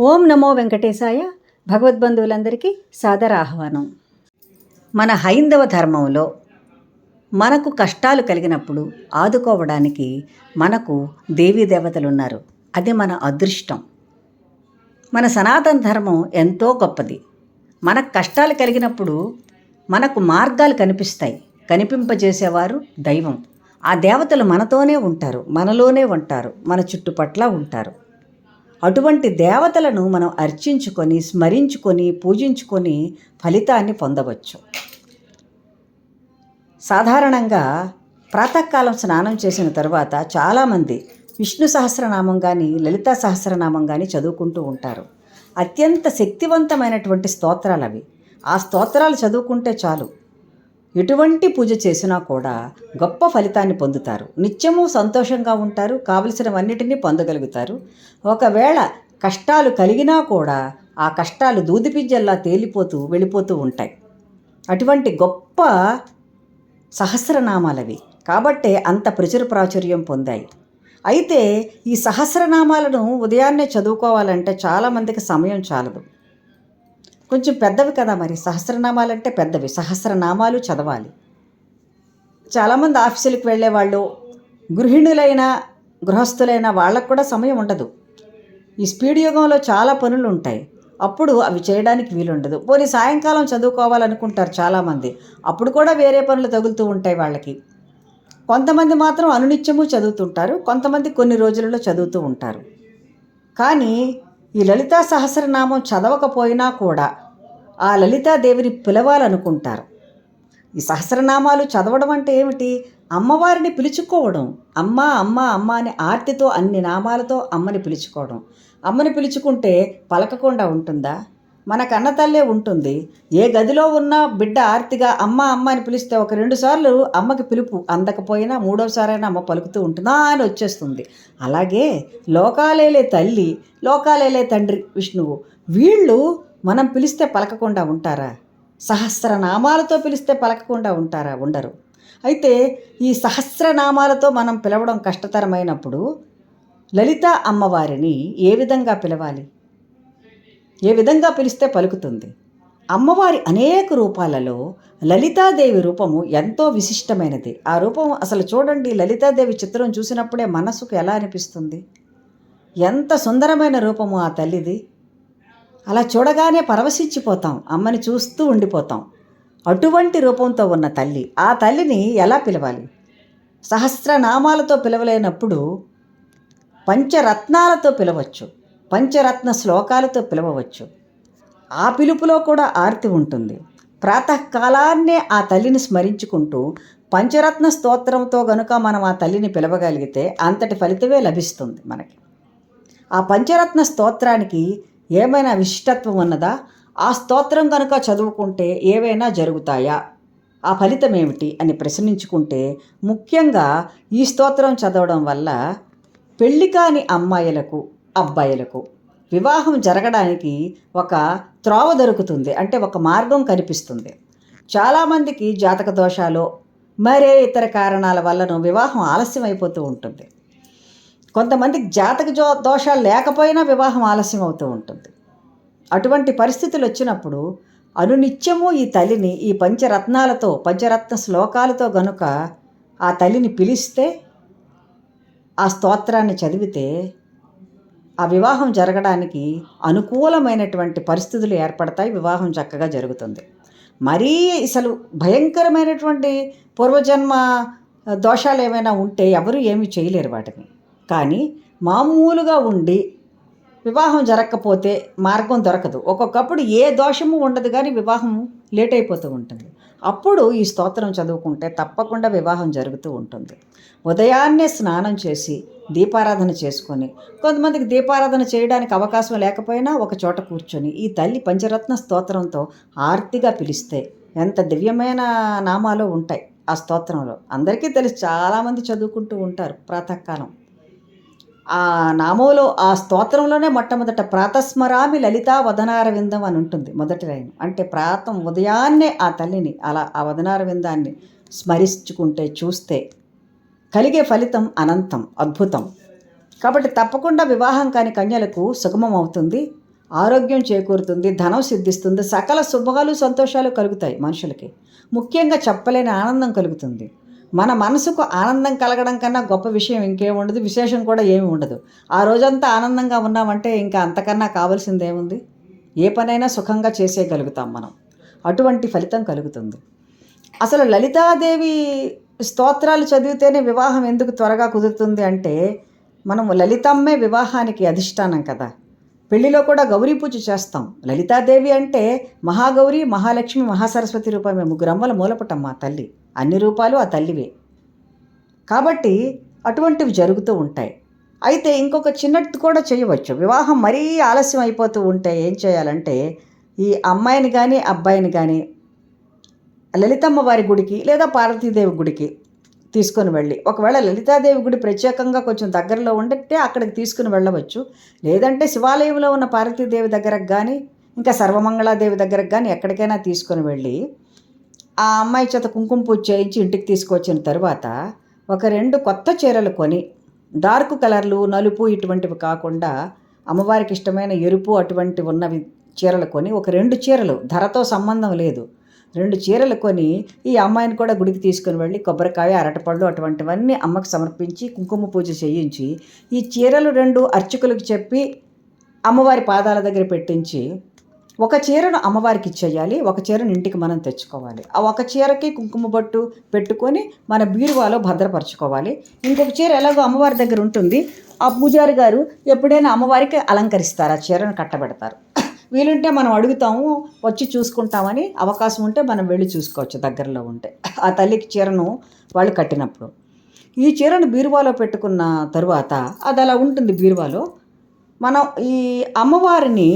ఓం నమో వెంకటేశాయ. భగవద్బంధువులందరికీ సాదర ఆహ్వానం. మన హైందవ ధర్మంలో మనకు కష్టాలు కలిగినప్పుడు ఆదుకోవడానికి మనకు దేవీ దేవతలు ఉన్నారు అది మన అదృష్టం. మన సనాతన ధర్మం ఎంతో గొప్పది. మనకు కష్టాలు కలిగినప్పుడు మనకు మార్గాలు కనిపిస్తాయి. కనిపింపజేసేవారు దైవం. ఆ దేవతలు మనతోనే ఉంటారు. మనలోనే ఉంటారు. మన చుట్టుపట్ల ఉంటారు. అటువంటి దేవతలను మనం అర్చించుకొని స్మరించుకొని పూజించుకొని ఫలితాన్ని పొందవచ్చు. సాధారణంగా ప్రాతకాలం స్నానం చేసిన తర్వాత చాలామంది విష్ణు సహస్రనామం కానీ లలితా సహస్రనామం కానీ చదువుకుంటూ ఉంటారు. అత్యంత శక్తివంతమైనటువంటి స్తోత్రాలు అవి ఆ స్తోత్రాలు చదువుకుంటే చాలు. ఎటువంటి పూజ చేసినా కూడా గొప్ప ఫలితాన్ని పొందుతారు. నిత్యము సంతోషంగా ఉంటారు. కావలసినవన్నిటినీ పొందగలుగుతారు. ఒకవేళ కష్టాలు కలిగినా కూడా ఆ కష్టాలు దూదిపింజల్లా తేలిపోతూ వెళ్ళిపోతూ ఉంటాయి. అటువంటి గొప్ప సహస్రనామాలవి. కాబట్టే అంత ప్రచుర ప్రాచుర్యం పొందాయి. అయితే ఈ సహస్రనామాలను ఉదయాన్నే చదువుకోవాలంటే చాలామందికి సమయం చాలదు. కొంచెం పెద్దవి కదా మరి. సహస్రనామాలంటే పెద్దవి. సహస్రనామాలు చదవాలి. చాలామంది ఆఫీసులకు వెళ్ళేవాళ్ళు గృహిణులైన గృహస్థులైన వాళ్ళకు కూడా సమయం ఉండదు. ఈ స్పీడ్ యుగంలో చాలా పనులు ఉంటాయి. అప్పుడు అవి చేయడానికి వీలుండదు. పోనీ సాయంకాలం చదువుకోవాలనుకుంటారు చాలామంది. అప్పుడు కూడా వేరే పనులు తగులుతూ ఉంటాయి వాళ్ళకి. కొంతమంది మాత్రం అనునిత్యము చదువుతుంటారు. కొంతమంది కొన్ని రోజులలో చదువుతూ ఉంటారు. కానీ ఈ లలితా సహస్రనామం చదవకపోయినా కూడా ఆ లలితాదేవిని పిలవాలనుకుంటారు. ఈ సహస్రనామాలు చదవడం అంటే ఏమిటి? అమ్మవారిని పిలుచుకోవడం. అమ్మ అమ్మ అమ్మ అని ఆర్తితో అన్ని నామాలతో అమ్మని పిలుచుకోవడం. అమ్మని పిలుచుకుంటే పలకకుండా ఉంటుందా? మన కన్నతల్లే ఉంటుంది. ఏ గదిలో ఉన్నా బిడ్డ ఆర్తిగా అమ్మ అమ్మ అని పిలిస్తే ఒక రెండు సార్లు అమ్మకి పిలుపు అందకపోయినా మూడోసారైనా అమ్మ పలుకుతూ ఉంటుందా అని వచ్చేస్తుంది. అలాగే లోకాలేలే తల్లి లోకాలేలే తండ్రి విష్ణువు వీళ్ళు మనం పిలిస్తే పలకకుండా ఉంటారా? సహస్రనామాలతో పిలిస్తే పలకకుండా ఉంటారా? ఉండరు. అయితే ఈ సహస్రనామాలతో మనం పిలవడం కష్టతరమైనప్పుడు లలిత అమ్మవారిని ఏ విధంగా పిలవాలి? ఏ విధంగా పిలిస్తే పలుకుతుంది? అమ్మవారి అనేక రూపాలలో లలితాదేవి రూపము ఎంతో విశిష్టమైనది. ఆ రూపం అసలు చూడండి లలితాదేవి చిత్రం చూసినప్పుడే మనసుకు ఎలా అనిపిస్తుంది? ఎంత సుందరమైన రూపము ఆ తల్లిది. అలా చూడగానే పరవశించిపోతాం అమ్మని చూస్తూ ఉండిపోతాం. అటువంటి రూపంతో ఉన్న తల్లి ఆ తల్లిని ఎలా పిలవాలి? సహస్రనామాలతో పిలవలేనప్పుడు పంచరత్నాలతో పిలవచ్చు. పంచరత్న శ్లోకాలతో పిలవవచ్చు. ఆ పిలుపులో కూడా ఆర్తి ఉంటుంది. ప్రాతకాలాన్నే ఆ తల్లిని స్మరించుకుంటూ పంచరత్న స్తోత్రంతో గనుక మనం ఆ తల్లిని పిలవగలిగితే అంతటి ఫలితమే లభిస్తుంది మనకి. ఆ పంచరత్న స్తోత్రానికి ఏమైనా విశిష్టత్వం ఉన్నదా? ఆ స్తోత్రం కనుక చదువుకుంటే ఏవైనా జరుగుతాయా? ఆ ఫలితం ఏమిటి అని ప్రశ్నించుకుంటే ముఖ్యంగా ఈ స్తోత్రం చదవడం వల్ల పెళ్ళి కాని అమ్మాయిలకు అబ్బాయిలకు. వివాహం జరగడానికి ఒక త్రోవ దొరుకుతుంది. అంటే ఒక మార్గం కనిపిస్తుంది. చాలామందికి జాతక దోషాలు మరే ఇతర కారణాల వల్లనూ వివాహం ఆలస్యం అయిపోతూ ఉంటుంది. కొంతమందికి జాతక జో దోషాలు లేకపోయినా వివాహం ఆలస్యం అవుతూ ఉంటుంది. అటువంటి పరిస్థితులు వచ్చినప్పుడు అనునిత్యము ఈ తల్లిని ఈ పంచరత్నాలతో పంచరత్న శ్లోకాలతో గనుక ఆ తల్లిని పిలిస్తే ఆ స్తోత్రాన్ని చదివితే ఆ వివాహం జరగడానికి అనుకూలమైనటువంటి పరిస్థితులు ఏర్పడతాయి వివాహం చక్కగా జరుగుతుంది. మరీ అసలు భయంకరమైనటువంటి పూర్వజన్మ దోషాలు ఏమైనా ఉంటే ఎవరు ఏమీ చేయలేరు వాటిని. కానీ మామూలుగా ఉండి వివాహం జరగకపోతే మార్గం దొరకదు. ఒక్కొక్కప్పుడు ఏ దోషము ఉండదు కానీ వివాహం లేట్ అయిపోతూ ఉంటుంది. అప్పుడు ఈ స్తోత్రం చదువుకుంటే తప్పకుండా వివాహం జరుగుతూ ఉంటుంది. ఉదయాన్నే స్నానం చేసి దీపారాధన చేసుకొని కొంతమందికి దీపారాధన చేయడానికి అవకాశం లేకపోయినా ఒక చోట కూర్చొని ఈ తల్లి పంచరత్న స్తోత్రంతో ఆర్తిగా పిలిస్తే ఎంత దివ్యమైన నామాలు ఉంటాయి ఆ స్తోత్రంలో. అందరికీ తెలుసు చాలామంది చదువుకుంటూ ఉంటారు ప్రాతకాలం. ఆ నామంలో ఆ స్తోత్రంలోనే మొట్టమొదట ప్రాతస్మరామి లలితా వదనారవిందం అని ఉంటుంది మొదటి లైన్. అంటే ప్రాతం ఉదయాన్నే ఆ తల్లిని అలా ఆ వదనారవిందాన్ని స్మరించుకుంటే చూస్తే కలిగే ఫలితం అనంతం అద్భుతం. కాబట్టి తప్పకుండా వివాహం కాని కన్యలకు సుగమం అవుతుంది ఆరోగ్యం చేకూరుతుంది ధనం సిద్ధిస్తుంది సకల శుభాలు సంతోషాలు కలుగుతాయి మనుషులకి. ముఖ్యంగా చెప్పలేని ఆనందం కలుగుతుంది. మన మనసుకు ఆనందం కలగడం కన్నా గొప్ప విషయం ఇంకేం ఉండదు విశేషం కూడా ఏమి ఉండదు. ఆ రోజంతా ఆనందంగా ఉన్నామంటే ఇంకా అంతకన్నా కావాల్సిందేముంది ఏ పనైనా సుఖంగా చేసేయగలుగుతాం మనం. అటువంటి ఫలితం కలుగుతుంది. అసలు లలితాదేవి స్తోత్రాలు చదివితేనే వివాహం ఎందుకు త్వరగా కుదురుతుంది అంటే మనం లలితమ్మే వివాహానికి అధిష్టానం కదా. పెళ్ళిలో కూడా గౌరీ పూజ చేస్తాం. లలితాదేవి అంటే మహాగౌరి మహాలక్ష్మి మహాసరస్వతి రూపమే ముగ్గురమ్మల మూలపటం మా తల్లి. అన్ని రూపాలు ఆ తల్లివే. కాబట్టి అటువంటివి జరుగుతూ ఉంటాయి. అయితే ఇంకొక చిన్నది కూడా చేయవచ్చు. వివాహం మరీ ఆలస్యం అయిపోతూ ఉంటే ఏం చేయాలంటే ఈ అమ్మాయిని కానీ అబ్బాయిని కానీ లలితమ్మ వారి గుడికి లేదా పార్వతీదేవి గుడికి తీసుకొని వెళ్ళి ఒకవేళ లలితాదేవి గుడి ప్రత్యేకంగా కొంచెం దగ్గరలో ఉంటే అక్కడికి తీసుకుని వెళ్ళవచ్చు. లేదంటే శివాలయంలో ఉన్న పార్వతీదేవి దగ్గరకు కానీ ఇంకా సర్వమంగళాదేవి దగ్గరకు కానీ ఎక్కడికైనా తీసుకొని వెళ్ళి ఆ అమ్మాయి చేత కుంకుమ పూజ చేయించి ఇంటికి తీసుకొచ్చిన తర్వాత ఒక రెండు కొత్త చీరలు కొని డార్క్ కలర్లు నలుపు ఇటువంటివి కాకుండా అమ్మవారికి ఇష్టమైన ఎరుపు అటువంటి ఉన్నవి చీరలు కొని ఒక రెండు చీరలు ధరతో సంబంధం లేదు. రెండు చీరలు కొని ఈ అమ్మాయిని కూడా గుడికి తీసుకుని వెళ్ళి కొబ్బరికాయ అరటిపళ్ళు అటువంటివన్నీ అమ్మకు సమర్పించి కుంకుమ పూజ చేయించి ఈ చీరలు రెండు అర్చకులకు చెప్పి అమ్మవారి పాదాల దగ్గర పెట్టించి ఒక చీరను అమ్మవారికి ఇచ్చేయాలి ఒక చీరను ఇంటికి మనం తెచ్చుకోవాలి. ఆ ఒక చీరకి కుంకుమ బొట్టు పెట్టుకొని మన బీరువాలో భద్రపరచుకోవాలి. ఇంకొక చీర ఎలాగో అమ్మవారి దగ్గర ఉంటుంది. ఆ పూజారి గారు ఎప్పుడైనా అమ్మవారికి అలంకరిస్తారు ఆ చీరను కట్టబెడతారు. వీలుంటే మనం అడుగుతాము వచ్చి చూసుకుంటామని అవకాశం ఉంటే మనం వెళ్ళి చూసుకోవచ్చు దగ్గరలో ఉంటే. ఆ తల్లికి చీరను వాళ్ళు కట్టినప్పుడు. ఈ చీరను బీరువాలో పెట్టుకున్న తరువాత అది అలా ఉంటుంది బీరువాలో. మనం ఈ అమ్మవారిని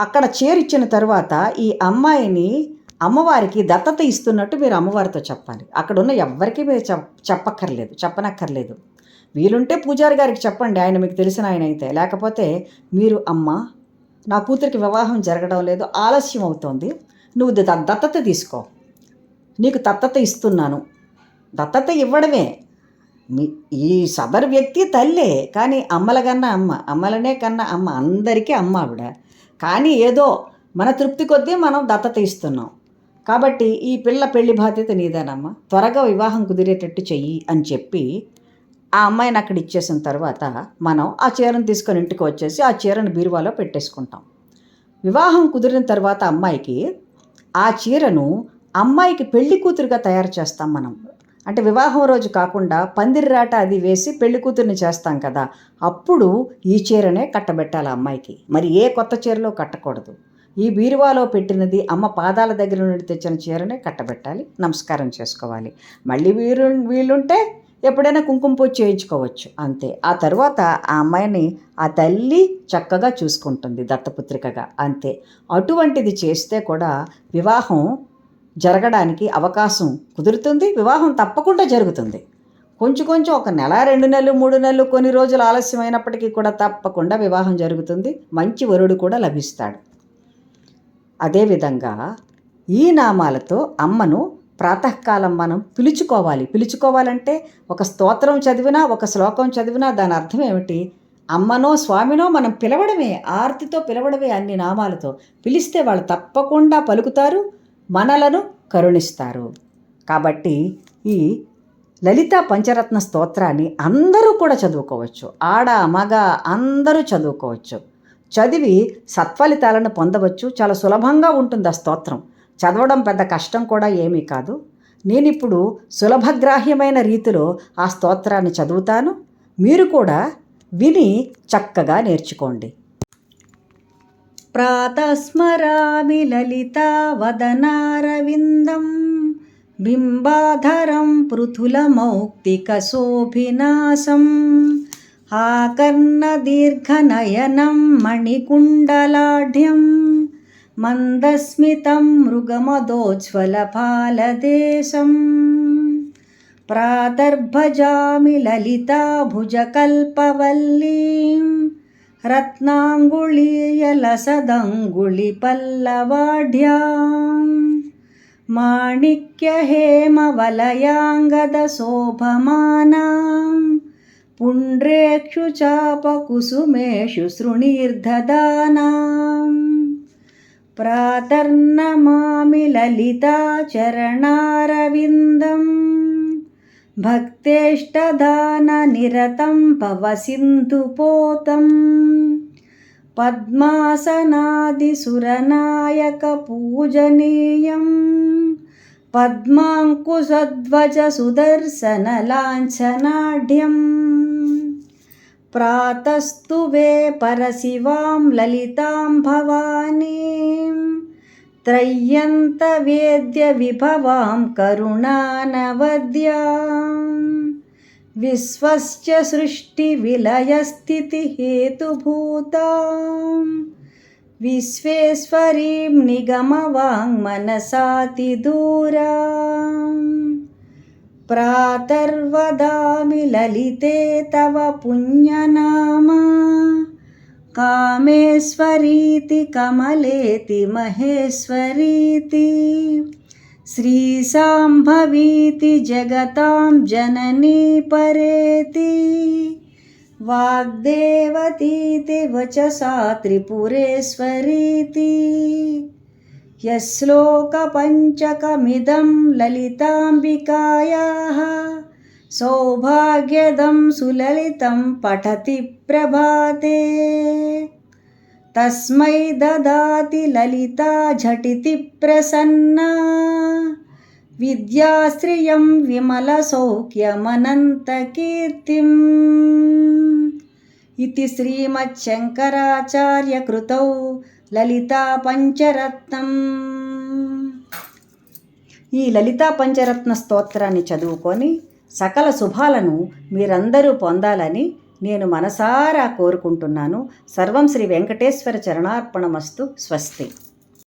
అక్కడ చేరిచ్చిన తర్వాత ఈ అమ్మాయిని అమ్మవారికి దత్తత ఇస్తున్నట్టు మీరు అమ్మవారితో చెప్పాలి. అక్కడ ఉన్న ఎవ్వరికీ మీరు చెప్ చెప్పక్కర్లేదు చెప్పనక్కర్లేదు. వీలుంటే పూజారి గారికి చెప్పండి ఆయన మీకు తెలిసిన ఆయన అయితే. లేకపోతే మీరు అమ్మ నా కూతురికి వివాహం జరగడం లేదు ఆలస్యం అవుతోంది నువ్వు ద- దత్తత తీసుకో. నీకు దత్తత ఇస్తున్నాను. దత్తత ఇవ్వడమే. మీ ఈ సదరు వ్యక్తి తల్లే కానీ అమ్మల కన్నా అమ్మ అమ్మలనే కన్నా అమ్మ అందరికీ అమ్మ ఆవిడ. కానీ ఏదో మన తృప్తి కొద్దీ మనం దత్తత ఇస్తున్నాం కాబట్టి ఈ పిల్ల పెళ్ళి బాధ్యత నీదేనమ్మా. త్వరగా వివాహం కుదిరేటట్టు చెయ్యి అని చెప్పి ఆ అమ్మాయిని అక్కడ ఇచ్చేసిన తర్వాత మనం ఆ చీరను తీసుకొని ఇంటికి వచ్చేసి ఆ చీరను బీరువాలో పెట్టేసుకుంటాం. వివాహం కుదిరిన తర్వాత అమ్మాయికి ఆ చీరను అమ్మాయికి పెళ్ళి కూతురుగా తయారు చేస్తాం మనం. అంటే వివాహం రోజు కాకుండా పందిరిరాట అది వేసి పెళ్ళి కూతుర్ని చేస్తాం కదా అప్పుడు ఈ చీరనే కట్టబెట్టాలి అమ్మాయికి. మరి ఏ కొత్త చీరలో కట్టకూడదు. ఈ బీరువాలో పెట్టినది అమ్మ పాదాల దగ్గర నుండి తెచ్చిన చీరనే కట్టబెట్టాలి. నమస్కారం చేసుకోవాలి. మళ్ళీ వీరు వీలుంటే ఎప్పుడైనా కుంకుమ పూజ చేయించుకోవచ్చు. అంతే. ఆ తర్వాత ఆ అమ్మాయిని ఆ తల్లి చక్కగా చూసుకుంటుంది దత్తపుత్రికగా. అంతే. అటువంటిది చేస్తే కూడా వివాహం జరగడానికి అవకాశం కుదురుతుంది వివాహం తప్పకుండా జరుగుతుంది. కొంచెం కొంచెం ఒక నెల రెండు నెలలు మూడు నెలలు కొన్ని రోజులు ఆలస్యమైనప్పటికీ కూడా తప్పకుండా వివాహం జరుగుతుంది. మంచి వరుడు కూడా లభిస్తాడు. అదేవిధంగా ఈ నామాలతో అమ్మను ప్రాతకాలం మనం పిలుచుకోవాలి. పిలుచుకోవాలంటే ఒక స్తోత్రం చదివినా ఒక శ్లోకం చదివినా దాని అర్థం ఏమిటి? అమ్మనో స్వామినో మనం పిలవడమే ఆర్తితో పిలవడమే అన్ని నామాలతో. పిలిస్తే వాళ్ళు తప్పకుండా పలుకుతారు. మనలను కరుణిస్తారు. కాబట్టి ఈ లలిత పంచరత్న స్తోత్రాన్ని అందరూ కూడా చదువుకోవచ్చు. ఆడ మగ అందరూ చదువుకోవచ్చు. చదివి సత్ఫలితాలను పొందవచ్చు. చాలా సులభంగా ఉంటుంది ఆ స్తోత్రం. చదవడం పెద్ద కష్టం కూడా ఏమీ కాదు. నేను ఇప్పుడు సులభగ్రాహ్యమైన రీతిలో ఆ స్తోత్రాన్ని చదువుతాను. మీరు కూడా విని చక్కగా నేర్చుకోండి. ప్రాతస్మరామి లలితా వదనారవిందం బింబాధరం పృథులమౌక్తికశోభినాశం ఆకర్ణదీర్ఘనయనం మణికుండలాఢ్యం మందస్మితం మృగమదోజ్వలపాలదేశం ప్రాదర్భజామి रत्नाङ्गुलीयलसदङ्गुलिपल्लवाढ्यां माणिक्यहेमवलयाङ्गदशोभमानां पुण्ड्रेक्षु चापकुसुमेषु सृणीर्धदानाम् प्रातर्नमामि ललिताचरणारविन्दम्। भक्तेष्टदाननिरतं भवसिन्धुपोतम् पद्मासनादिसुरनायकपूजनीयं पद्माङ्कुशध्वजसुदर्शनलाञ्छनाढ्यम् प्रातस्तु वे परशिवां ललितां भवानीम् त्रय्यन्तवेद्यविभवां करुणानवद्याम् विश्वश्च सृष्टिविलयस्थितिहेतुभूतां विश्वेश्वरीं निगमवाङ्मनसातिदूराम् प्रातर्वदामि ललिते तव पुण्यनामा कामेश्वरीति कमलेति महेश्वरीति। श्रीसाम्भवीति जगतां जननी परेति। वाग्देवतीति वचसा त्रिपुरेश्वरीति। यश्लोकपञ्चकमिदं ललिताम्बिकायाः सौभाग्यदं सुललितं पठति प्रभाते तस्मै ददाति ललिता झटिति प्रसन्ना विद्याश्रियं विमलसौख्यमनन्तकीर्तिम् इति श्रीमच्छङ्कराचार्यकृतौ లలితా పంచరత్నం ఈ లలితా పంచరత్న స్తోత్రాన్ని చదువుకొని సకల శుభాలను మీరందరూ పొందాలని నేను మనసారా కోరుకుంటున్నాను. సర్వం శ్రీ వెంకటేశ్వర చరణార్పణమస్తు. స్వస్తి.